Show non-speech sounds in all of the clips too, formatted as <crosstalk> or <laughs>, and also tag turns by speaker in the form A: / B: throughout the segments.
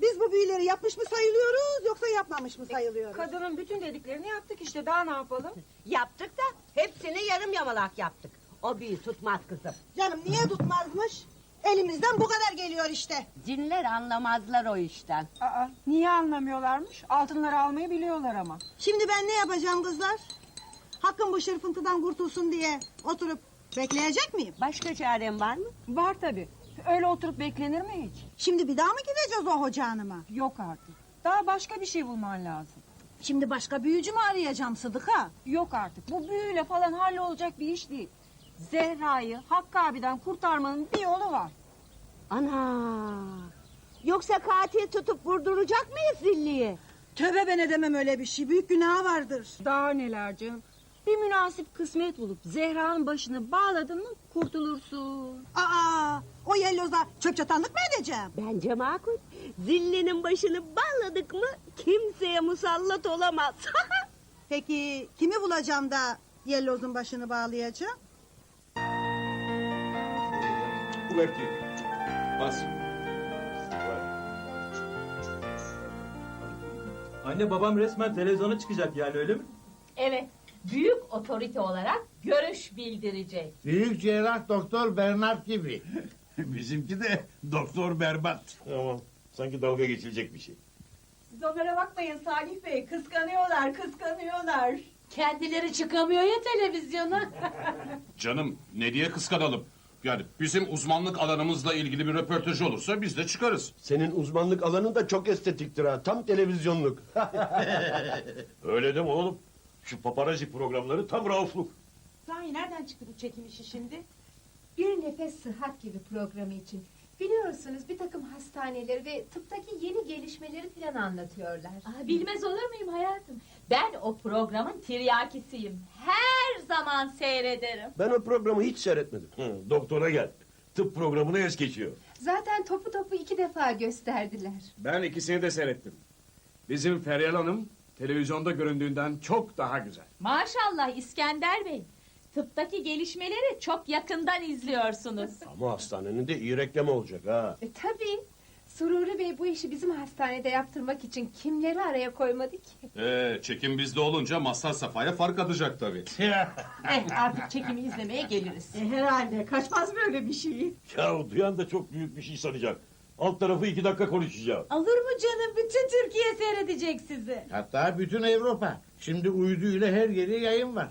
A: Biz bu büyüleri yapmış mı sayılıyoruz yoksa yapmamış mı sayılıyoruz?
B: Kadının bütün dediklerini yaptık işte daha ne yapalım? <laughs>
C: Yaptık da hepsini yarım yamalak yaptık. O büyü tutmaz kızım.
A: Canım niye tutmazmış? Elimizden bu kadar geliyor işte.
C: Cinler anlamazlar o işten.
B: Aa, niye anlamıyorlarmış? Altınları almayı biliyorlar ama.
A: Şimdi ben ne yapacağım kızlar? Hakkım bu şırfıntıdan kurtulsun diye oturup bekleyecek miyim?
C: Başka çarem var mı?
B: Var tabii. Öyle oturup beklenir mi hiç?
A: Şimdi bir daha mı gideceğiz o hoca hanıma?
B: Yok artık. Daha başka bir şey bulman lazım.
A: Şimdi başka büyücü mü arayacağım Sıdıka?
B: Yok artık. Bu büyüyle falan hallolacak bir iş değil. Zehra'yı Hakkı abiden kurtarmanın bir yolu var.
C: Ana! Yoksa katil tutup vurduracak mıyız zilliyi?
A: Tövbe ben edemem öyle bir şey. Büyük günah vardır.
B: Daha neler canım. Bir münasip kısmet bulup Zehra'nın başını bağladın mı kurtulursun.
A: Aa, o yelloza çöp çatanlık mı edeceğim?
C: Bence makul. Zillinin başını bağladık mı kimseye musallat olamaz. <laughs>
A: Peki kimi bulacağım da yellozun başını bağlayacağım?
D: Kuvvetli. Bas.
E: Anne babam resmen televizyona çıkacak yani öyle mi?
F: Evet, büyük otorite olarak görüş bildirecek.
G: Büyük cerrah doktor Bernard gibi. <laughs>
D: Bizimki de doktor berbat.
H: Tamam. Sanki dalga geçilecek bir şey.
F: Siz onlara bakmayın Salih Bey, kıskanıyorlar, kıskanıyorlar. Kendileri çıkamıyor ya televizyona. <laughs>
D: Canım ne diye kıskanalım? Yani bizim uzmanlık alanımızla ilgili bir röportaj olursa biz de çıkarız.
H: Senin uzmanlık alanın da çok estetiktir ha. Tam televizyonluk. <laughs> Öyle deme oğlum. Şu paparazi programları tam raufluk.
I: Sahi nereden çıktı bu çekim işi şimdi? Bir nefes sıhhat gibi programı için. Biliyorsunuz bir takım hastaneleri ve tıptaki yeni gelişmeleri falan anlatıyorlar.
F: Aa, bilmez olur muyum hayatım? Ben o programın tiryakisiyim. Her zaman seyrederim.
H: Ben o programı hiç seyretmedim. Hı, doktora gel. Tıp programını es geçiyor.
I: Zaten topu topu iki defa gösterdiler.
J: Ben ikisini de seyrettim. Bizim Feryal Hanım televizyonda göründüğünden çok daha güzel.
F: Maşallah İskender Bey. Tıptaki gelişmeleri çok yakından izliyorsunuz. <laughs>
H: Ama hastanenin de iyi reklamı olacak ha.
I: E tabii. Sururi Bey bu işi bizim hastanede yaptırmak için kimleri araya koymadı ki?
D: Ee, çekim bizde olunca Mazhar Safa'ya fark atacak tabii. <laughs>
F: eh, artık çekimi izlemeye geliriz.
C: E, herhalde kaçmaz böyle bir şey.
H: Ya duyan da çok büyük bir şey sanacak. Alt tarafı iki dakika konuşacağım.
F: Olur mu canım? Bütün Türkiye seyredecek sizi.
G: Hatta bütün Avrupa. Şimdi uyduyla her yere yayın var.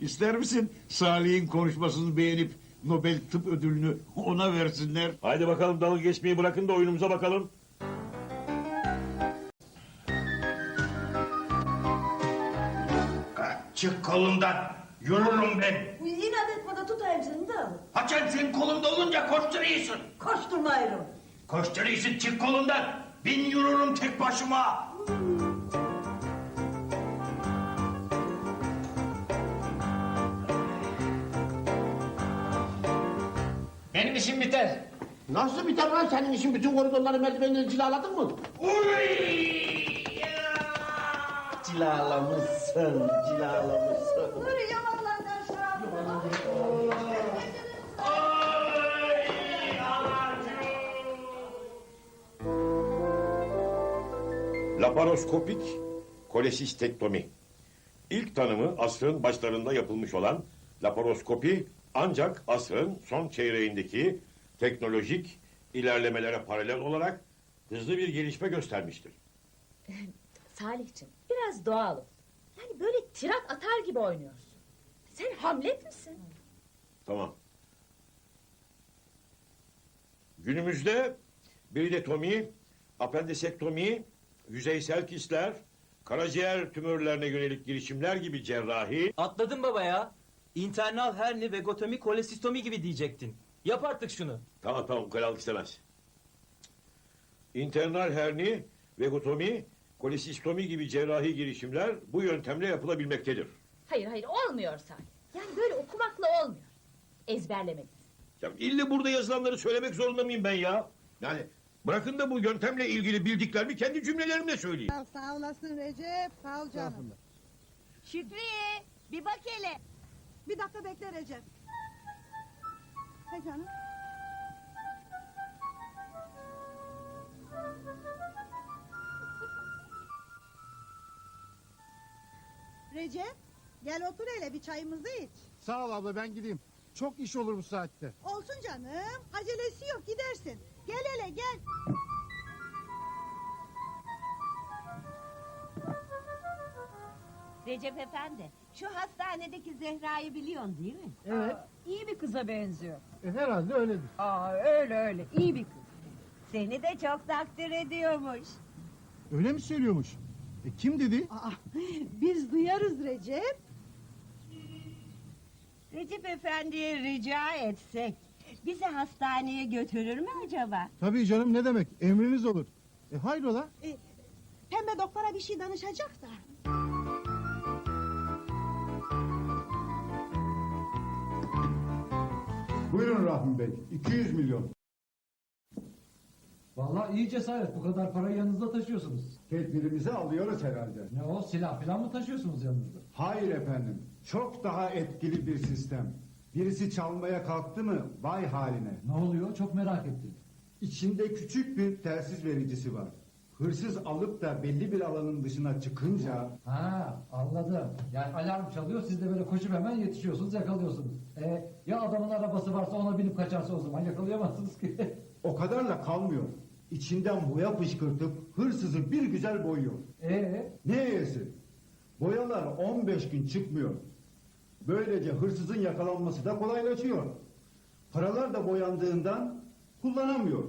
D: İster misin Salih'in konuşmasını beğenip Nobel Tıp Ödülünü ona versinler?
H: Haydi bakalım dalga geçmeyi bırakın da oyunumuza bakalım.
G: Çık kolundan. Yorurum ben.
C: İnat etme de tutayım seni de.
G: Haçan senin kolunda olunca koşturuyorsun.
C: Koşturmayırım.
G: Koşturuyorsun çık kolundan. Bin yürürüm tek başıma. Benim işim biter.
H: Nasıl biter lan senin işin? Bütün koridorları merdivenleri cilaladın mı? Cilalamışsın, cilalamışsın. Laparoskopik kolesistektomi. İlk tanımı asrın başlarında yapılmış olan laparoskopi ancak asrın son çeyreğindeki teknolojik ilerlemelere paralel olarak hızlı bir gelişme göstermiştir. <laughs>
F: Salihciğim biraz doğal ol. Yani böyle tirat atar gibi oynuyorsun. Sen Hamlet misin?
H: Tamam. Günümüzde biridotomi, apendisektomi, yüzeysel kistler, karaciğer tümörlerine yönelik girişimler gibi cerrahi
E: Atladın baba ya. İnternal herni vegotomi kolesistomi gibi diyecektin. Yap artık şunu.
H: Tamam tamam ukalalık istemez. İnternal herni, vegotomi, kolesistomi gibi cerrahi girişimler bu yöntemle yapılabilmektedir.
F: Hayır hayır olmuyor Salih. Yani böyle okumakla olmuyor. Ezberlemelisin.
H: Ya ille burada yazılanları söylemek zorunda mıyım ben ya? Yani bırakın da bu yöntemle ilgili bildiklerimi kendi cümlelerimle söyleyeyim.
A: Sağ, sağ olasın Recep. Sağ ol canım.
C: Şükriye bir bak hele.
A: Bir dakika bekle Recep. Peki hanım. Recep gel otur hele bir çayımızı iç.
K: Sağ ol abla ben gideyim. Çok iş olur bu saatte.
A: Olsun canım acelesi yok gidersin. Gel hele gel.
C: Recep Efendi, şu hastanedeki Zehra'yı biliyorsun değil mi?
B: Evet. iyi bir kıza benziyor.
K: E, herhalde öyledir.
B: Aa öyle öyle iyi bir kız.
C: Seni de çok takdir ediyormuş.
K: Öyle mi söylüyormuş? E, kim dedi?
A: Aa, biz duyarız Recep.
C: Recep Efendi'ye rica etsek bizi hastaneye götürür mü acaba?
K: Tabii canım ne demek emriniz olur. E hayrola?
A: E, pembe doktora bir şey danışacak da.
K: Buyurun Rahmi Bey 200 milyon.
L: Vallahi iyi cesaret. Bu kadar parayı yanınızda taşıyorsunuz.
K: Tedbirimizi alıyoruz herhalde.
L: Ne o silah falan mı taşıyorsunuz yanınızda?
K: Hayır efendim. Çok daha etkili bir sistem. Birisi çalmaya kalktı mı vay haline.
L: Ne oluyor? Çok merak ettim.
K: İçinde küçük bir telsiz vericisi var. Hırsız alıp da belli bir alanın dışına çıkınca
L: Ha anladım. Yani alarm çalıyor siz de böyle koşup hemen yetişiyorsunuz yakalıyorsunuz. E, ya adamın arabası varsa ona binip kaçarsa o zaman yakalayamazsınız ki. <laughs>
K: o kadarla kalmıyor. İçinden boya fışkırtıp hırsızı bir güzel boyuyor.
L: E
K: Ne yesi? Boyalar 15 gün çıkmıyor. Böylece hırsızın yakalanması da kolaylaşıyor. Paralar da boyandığından kullanamıyor.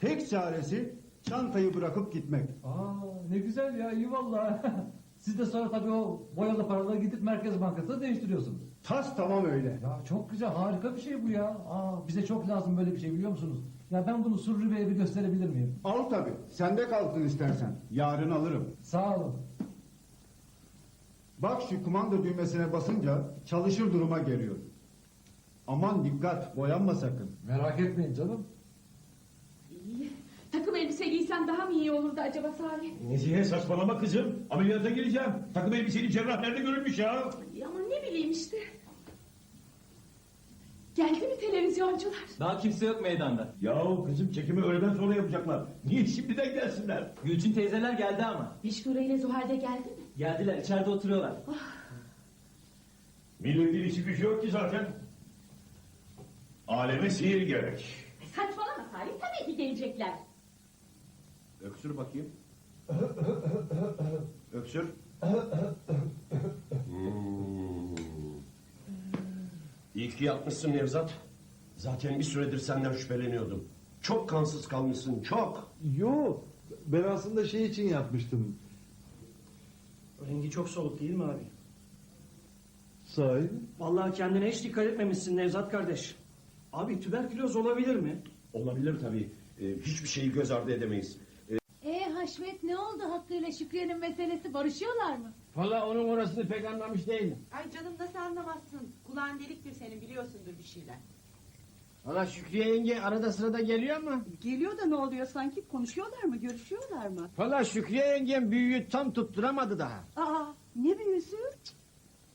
K: Tek çaresi çantayı bırakıp gitmek.
L: Aa ne güzel ya iyi vallahi. <laughs> Siz de sonra tabii o boyalı paraları gidip Merkez Bankası'na değiştiriyorsunuz.
K: Tas tamam öyle.
L: Ya çok güzel harika bir şey bu ya. Aa, bize çok lazım böyle bir şey biliyor musunuz? Ya ben bunu Surri Bey'e bir gösterebilir miyim?
K: Al tabi. Sende kalsın istersen. Yarın alırım.
L: Sağ olun.
K: Bak şu kumanda düğmesine basınca çalışır duruma geliyor. Aman dikkat boyanma sakın.
L: Merak etmeyin canım.
M: Elbise giysem daha mı iyi olurdu acaba Salih?
H: Nezihe saçmalama kızım. Ameliyata gireceğim. Takım elbiseli cerrah nerede görülmüş ya?
M: Ama ne bileyim işte. Geldi mi televizyoncular?
E: Daha kimse yok meydanda.
H: Yahu kızım çekimi öğleden sonra yapacaklar. Niye şimdiden gelsinler?
E: Gülçin teyzeler geldi ama.
M: Bişnure ile Zuhal'de geldi mi?
E: Geldiler içeride oturuyorlar.
H: Milletin işi gücü yok ki zaten. Aleme sihir gerek.
M: Saçmalama Salih tabii ki gelecekler.
N: Öksür bakayım. Öksür. Hmm. İyi ki yapmışsın Nevzat. Zaten bir süredir senden şüpheleniyordum. Çok kansız kalmışsın, çok.
K: Yo ben aslında şey için yapmıştım.
O: Rengi çok soluk değil mi abi?
K: Sahi?
O: Vallahi kendine hiç dikkat etmemişsin Nevzat kardeş. Abi tüberküloz olabilir mi?
N: Olabilir tabii. Ee, hiçbir şeyi göz ardı edemeyiz.
I: Haşmet ne oldu Hakkı ile Şükriye'nin meselesi barışıyorlar mı?
O: Valla onun orasını pek anlamış değilim.
C: Ay canım nasıl anlamazsın? Kulağın deliktir senin biliyorsundur bir şeyler.
O: Valla Şükriye yenge arada sırada geliyor ama.
B: Geliyor da ne oluyor sanki konuşuyorlar mı görüşüyorlar mı?
O: Valla Şükriye yengem büyüyü tam tutturamadı daha.
B: Aa ne büyüsü?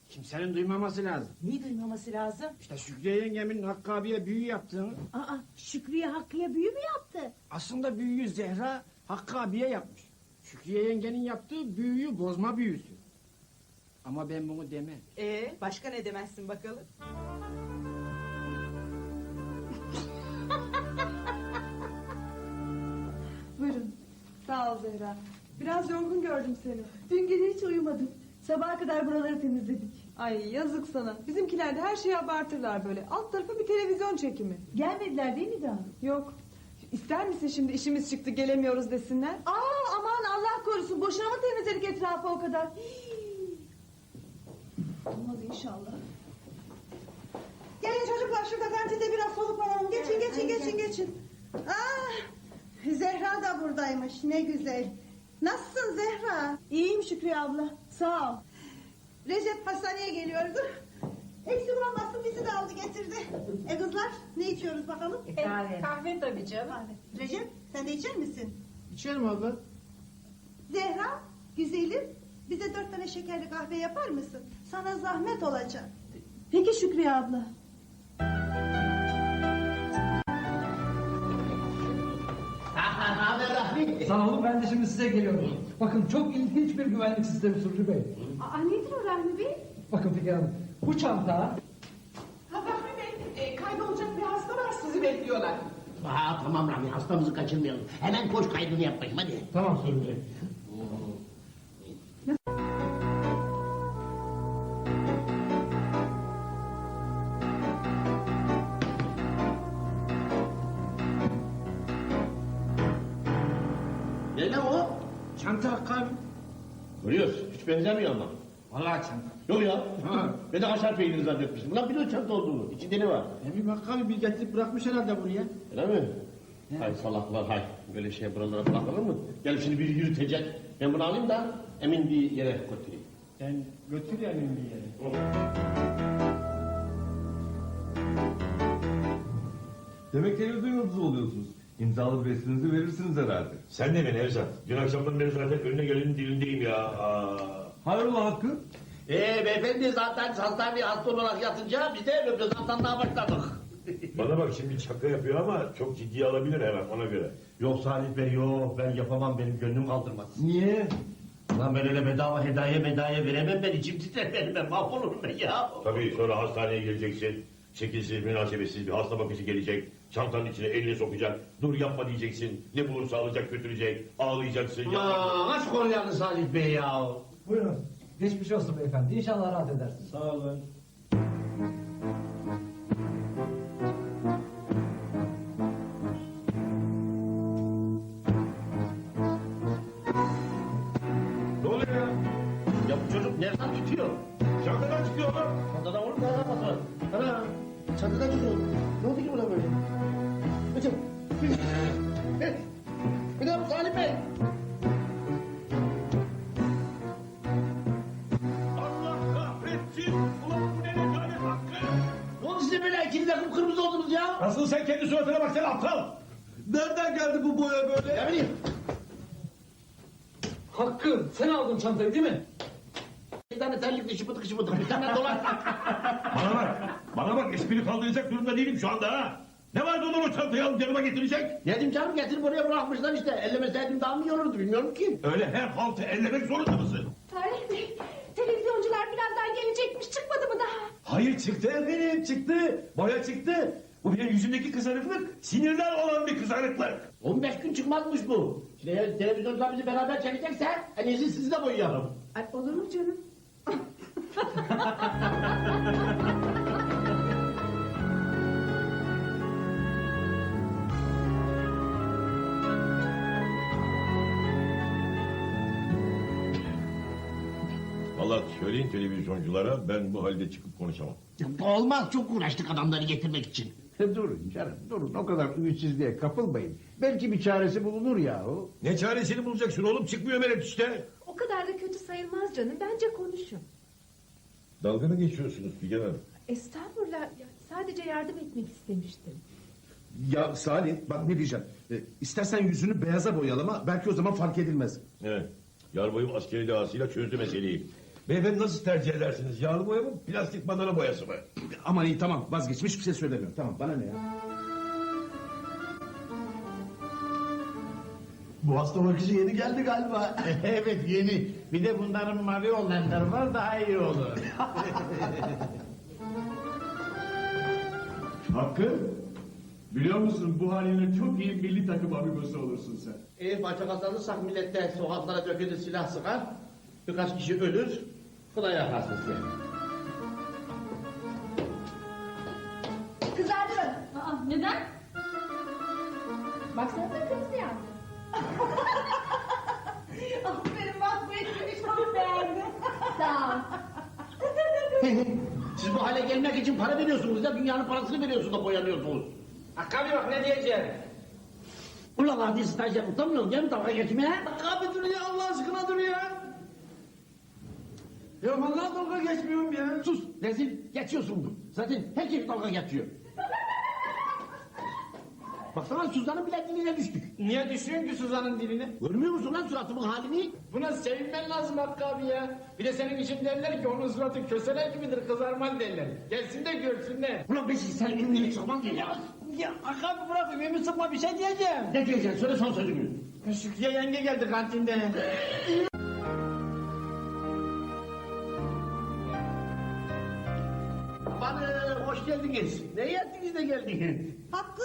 O: Kimsenin duymaması lazım.
C: Neyi duymaması lazım?
O: İşte Şükriye yengemin Hakkı abiye büyü yaptığını.
I: Aa Şükriye Hakkı'ya büyü mü yaptı?
O: Aslında büyüyü Zehra Hakkı abiye yapmış. Şükriye yengenin yaptığı büyüyü bozma büyüsü. Ama ben bunu demem.
C: Ee, başka ne demezsin bakalım? <laughs>
B: Buyurun. Sağ ol Zehra. Biraz yorgun gördüm seni.
I: Dün gece hiç uyumadım. Sabaha kadar buraları temizledik.
B: Ay yazık sana. Bizimkiler de her şeyi abartırlar böyle. Alt tarafı bir televizyon çekimi.
I: Gelmediler değil mi daha?
B: Yok. İster misin şimdi işimiz çıktı gelemiyoruz desinler?
I: Aa aman Allah korusun boşuna mı temizledik etrafı o kadar? Hii. Olmaz inşallah.
A: Gelin çocuklar şurada kantinde biraz soluklanalım. Geçin geçin geçin geçin. Ah, Zehra da buradaymış ne güzel. Nasılsın Zehra?
B: İyiyim Şükriye abla. Sağ ol.
A: Recep hastaneye geliyordu. Eksik olmasın bizi de aldı getirdi. E kızlar ne içiyoruz bakalım?
B: Kahve. Kahve tabii canım.
A: Kahve. Recep sen de içer misin?
O: İçerim abla.
A: Zehra güzelim bize dört tane şekerli kahve yapar mısın? Sana zahmet olacak.
B: Peki Şükriye abla.
L: Sağ olun ben de şimdi size geliyorum. Bakın çok ilginç bir güvenlik sistemi Surri Bey.
I: Aa, nedir o Rahmi Bey?
L: Bakın Figen Hanım, bu çanta
P: Ha Rahmi Bey, e, kaydolacak bir hasta var sizi bekliyorlar.
O: Ha tamam Rami hastamızı kaçırmayalım. Hemen koş kaydını yap bakayım hadi.
L: Tamam Sürüm Bey.
N: Ne lan o?
O: Çanta Hakkı abi.
N: Görüyoruz. Hiç benzemiyor ama.
O: Vallahi çanta.
N: Yok ya. Ben de kaşar peyniri zannetmiştim. Ulan biliyor çanta olduğunu. İçinde ne var?
O: Ne bileyim Hakkı abi bir getirip bırakmış herhalde buraya.
N: Öyle mi? Hay salaklar hay. Böyle şey buralara bırakılır mı? Gel şimdi biri yürütecek. Ben bunu alayım da emin bir yere götüreyim.
O: Sen götür yani bir yere.
H: Demek televizyon yıldızı oluyorsunuz. İmzalı bir resminizi verirsiniz herhalde. Sen de mi Nevzat? Dün akşamdan beri zaten önüne gelenin dilindeyim ya. Aa. Hayrola Hakkı?
N: Ee beyefendi zaten hastaneye hasta olarak yatınca biz de röportajdan başladık. <laughs>
H: Bana bak şimdi şaka yapıyor ama çok ciddiye alabilir hemen ona göre.
N: Yok Salih Bey yok ben yapamam benim gönlüm kaldırmaz.
O: Niye?
N: Ulan ben öyle bedava hediye medaya veremem ben içim titrer benim ben mahvolurum ben ya.
H: Tabii sonra hastaneye geleceksin. Şekilsiz, münasebetsiz bir hasta bakıcı gelecek. Çantanın içine elini sokacak. Dur yapma diyeceksin. Ne bulursa alacak götürecek. Ağlayacaksın. yapma.
N: Aman aç koruyanı Salih Bey ya.
L: Buyurun. Geçmiş olsun beyefendi. İnşallah rahat edersiniz.
N: Sağ olun.
H: Ne oluyor ya?
N: Ya bu çocuk nereden tutuyor?
H: Çantadan çıkıyor lan.
N: Çantadan olur mu? Ne yapması? Ana çantadan çıkıyor. Ne oldu ki buna böyle? Hocam. <laughs> Bir daha Salih Bey. Kıpkırmızı oldunuz ya?
H: Asıl sen kendi suratına bak sen aptal. Nereden geldi bu boya böyle?
N: Ne bileyim.
L: Hakkı, sen aldın çantayı değil mi?
N: Bir tane terlikli şıpıdık şıpıdık. Bir tane dolar. <laughs>
H: Bana bak. Bana bak espri kaldıracak durumda değilim şu anda ha. Ne vardı onun o çantayı alıp yanıma getirecek?
N: Dedim canım getirip oraya bırakmışlar işte. Ellemeseydim daha mı iyi olurdu bilmiyorum ki.
H: Öyle her haltı ellemek zorunda mısın?
I: Salih Bey, televizyoncular birazdan gelecekmiş. Çıkmadı mı daha?
H: Hayır çıktı efendim çıktı. Boya çıktı. Bu benim yüzümdeki kızarıklık sinirden olan bir kızarıklık.
N: 15 gün çıkmazmış bu. Şimdi eğer televizyoncular bizi beraber çekecekse en iyisi sizi de boyayalım.
I: Ay, olur mu canım? <laughs>
H: Vallahi söyleyin televizyonculara ben bu halde çıkıp konuşamam.
O: Olmaz çok uğraştık adamları getirmek için.
Q: durun canım durun o kadar ümitsizliğe kapılmayın. Belki bir çaresi bulunur yahu.
H: Ne çaresini bulacaksın oğlum çıkmıyor Meret işte.
I: O kadar da kötü sayılmaz canım. Bence konuşun.
H: Dalga mı geçiyorsunuz Figen Hanım?
I: Estağfurullah. ya, Sadece yardım etmek istemiştim.
Q: Ya Salih bak ne diyeceğim. E, istersen yüzünü beyaza boyalama belki o zaman fark edilmez.
H: Evet. Yarbayım askeri dahasıyla çözdü meseleyi. Beyefendi nasıl tercih edersiniz? Yağlı boya mı, plastik bandana boyası mı?
Q: Aman iyi tamam vazgeçtim hiçbir şey söylemiyorum. Tamam bana ne ya.
O: Bu hasta bakıcı yeni geldi galiba. <laughs> evet yeni. Bir de bunların mavi olanları var daha iyi olur. <laughs>
J: Hakkı, biliyor musun bu haline çok iyi milli takım amigosu olursun sen.
N: İyi maça kazanırsak millette sokaklara dökülür silah sıkar. Birkaç kişi ölür. Kına yakarsın sen.
M: Kızardı. Aa, neden? Baksana da kırmızı yandı. <laughs>
A: Aferin bak bu espriyi çok beğendim. <laughs>
M: Sağ ol.
N: Siz bu hale gelmek için para veriyorsunuz ya dünyanın parasını veriyorsunuz da boyanıyorsunuz.
E: Hakkı abi bak ne diyeceğim.
N: Ulan hadi stajyer utanmıyorsun değil mi dalga geçmeye?
O: Abi dur ya Allah aşkına dur ya. Ya vallahi dalga geçmiyorum ya.
N: Sus rezil geçiyorsun. Zaten herkes dalga geçiyor. Baksana Suzan'ın bile diline düştük.
E: Niye düşüyorsun ki Suzan'ın diline?
N: Görmüyor musun lan suratımın halini?
E: Buna sevinmen lazım Hakkı abi ya. Bir de senin için derler ki onun suratı köseler gibidir kızarmaz derler. Gelsin de görsünler.
N: Ulan sizi sen ümreni sıkmam ki ya.
E: Ya Hakkı abi bırak ümimi sıkma bir şey diyeceğim.
N: Ne diyeceksin söyle son sözünü.
E: Şükriye yenge geldi kantinden.
N: Hoş geldiniz. Ne yettiniz de geldiniz?
A: Hakkı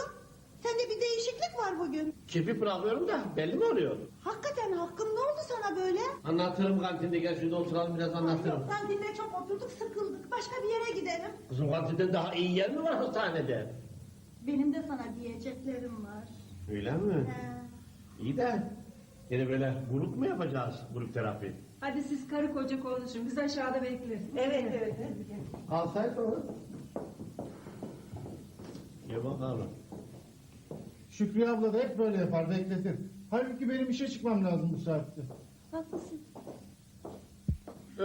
A: sende bir değişiklik var bugün.
N: Kirpi bırakıyorum da belli mi oluyor?
A: Hakikaten Hakkım ne oldu sana böyle?
N: Anlatırım kantinde gel şurada oturalım biraz anlatırım.
A: Yok kantinde çok oturduk sıkıldık. Başka bir yere gidelim.
N: Kızım kantinden daha iyi yer mi var hastanede?
A: Benim de sana diyeceklerim var.
N: Öyle mi?
A: He.
N: İyi de yine böyle grup mu yapacağız grup terapi?
R: Hadi siz karı koca konuşun. Biz aşağıda bekleriz.
A: Evet evet.
N: Alsaydı onu. Ye bakalım.
J: Şükrü abla da hep böyle yapar bekletir. Halbuki benim işe çıkmam lazım bu saatte.
M: Haklısın.
N: Ee,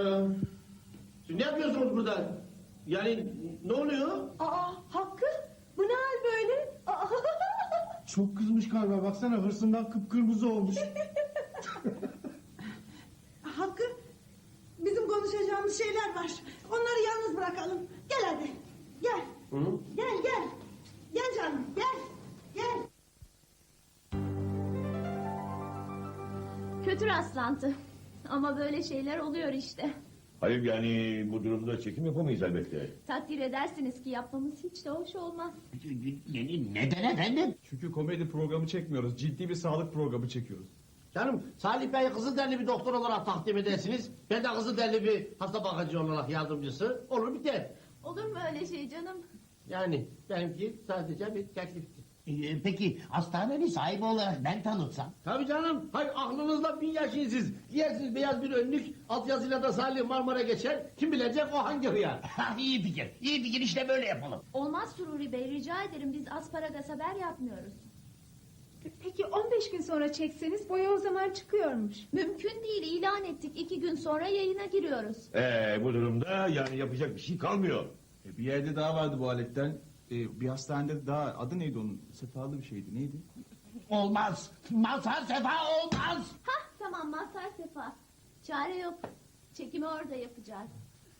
N: siz ne yapıyorsunuz burada? Yani ne oluyor?
I: Aa Hakkı bu ne hal böyle? Aa,
J: Çok kızmış galiba baksana hırsından kıpkırmızı olmuş. <laughs>
A: Hakkı bizim konuşacağımız şeyler var. Onları yalnız bırakalım. Gel hadi. Gel.
N: Hı?
A: Gel gel. Gel canım gel. Gel.
M: Kötü rastlantı. Ama böyle şeyler oluyor işte.
H: Hayır yani bu durumda çekim yapamayız elbette.
M: Takdir edersiniz ki yapmamız hiç de hoş olmaz.
N: Neden efendim?
E: Çünkü komedi programı çekmiyoruz. Ciddi bir sağlık programı çekiyoruz.
N: Canım Salih Bey Kızılderili bir doktor olarak takdim edersiniz. Ben de Kızılderili bir hasta bakıcı olarak yardımcısı. Olur biter.
M: Olur mu öyle şey canım?
N: Yani benimki sadece bir teklifti.
S: Ee, peki hastanenin sahibi olarak ben tanıtsam?
N: Tabii canım. Hayır aklınızda bin yaşayın siz. Giyersiniz beyaz bir önlük. Alt yazıyla da Salih Marmara geçer. Kim bilecek o hangi hıyar? <laughs>
S: iyi fikir. İyi fikir işte böyle yapalım.
M: Olmaz Sururi Bey rica ederim biz asparagas haber yapmıyoruz.
I: Peki 15 gün sonra çekseniz boya o zaman çıkıyormuş.
M: Mümkün değil ilan ettik iki gün sonra yayına giriyoruz.
H: Ee, bu durumda yani yapacak bir şey kalmıyor.
E: E, Bir yerde daha vardı bu aletten. E, bir hastanede daha adı neydi onun? Sefalı bir şeydi. Neydi?
S: Olmaz. Mazhar sefa olmaz.
M: Hah tamam Mazhar Sefa. Çare yok. Çekimi orada yapacağız.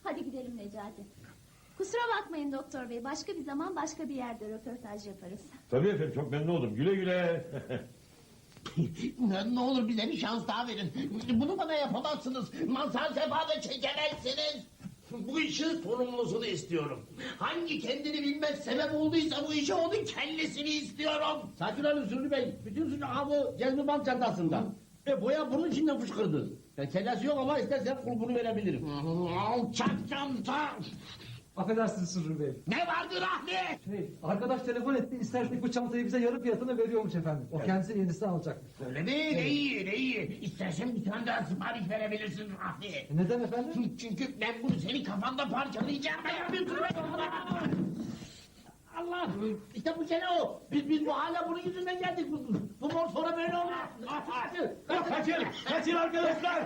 M: Hadi gidelim Necati. Kusura bakmayın doktor bey. Başka bir zaman başka bir yerde röportaj yaparız.
H: Tabii efendim çok memnun oldum. Güle güle.
S: ne, <laughs> ne olur bize bir şans daha verin. Bunu bana yapamazsınız. Mazhar sefada çekemezsiniz.
N: Bu işin sorumlusunu istiyorum.
S: Hangi kendini bilmez sebep olduysa bu işe onun kellesini istiyorum.
N: Sakin olun Sürlü Bey. Bütün suç Cezmi Bant çantasında. E boya bunun içinden fışkırdı. Ben kellesi yok ama istersen kulbunu verebilirim.
S: Alçak çanta.
L: Affedersiniz Sırrı Bey.
S: Ne vardı Rahmi?
L: Şey, arkadaş telefon etti. İstersek bu çantayı bize yarı fiyatına veriyormuş efendim. O kendisi yenisini alacakmış.
S: Öyle mi? Ne iyi ne iyi. İstersen bir tane daha sipariş verebilirsin Rahmi.
L: E Neden efendim?
S: Çünkü ben bunu senin kafanda parçalayacağım. Ben bir türlü
N: Allah! İşte bu sene o. Biz, biz bu hala bunun yüzünden geldik. Bu, bu mor sonra böyle olmaz. Kaçın! Kaçın! Kaçın arkadaşlar!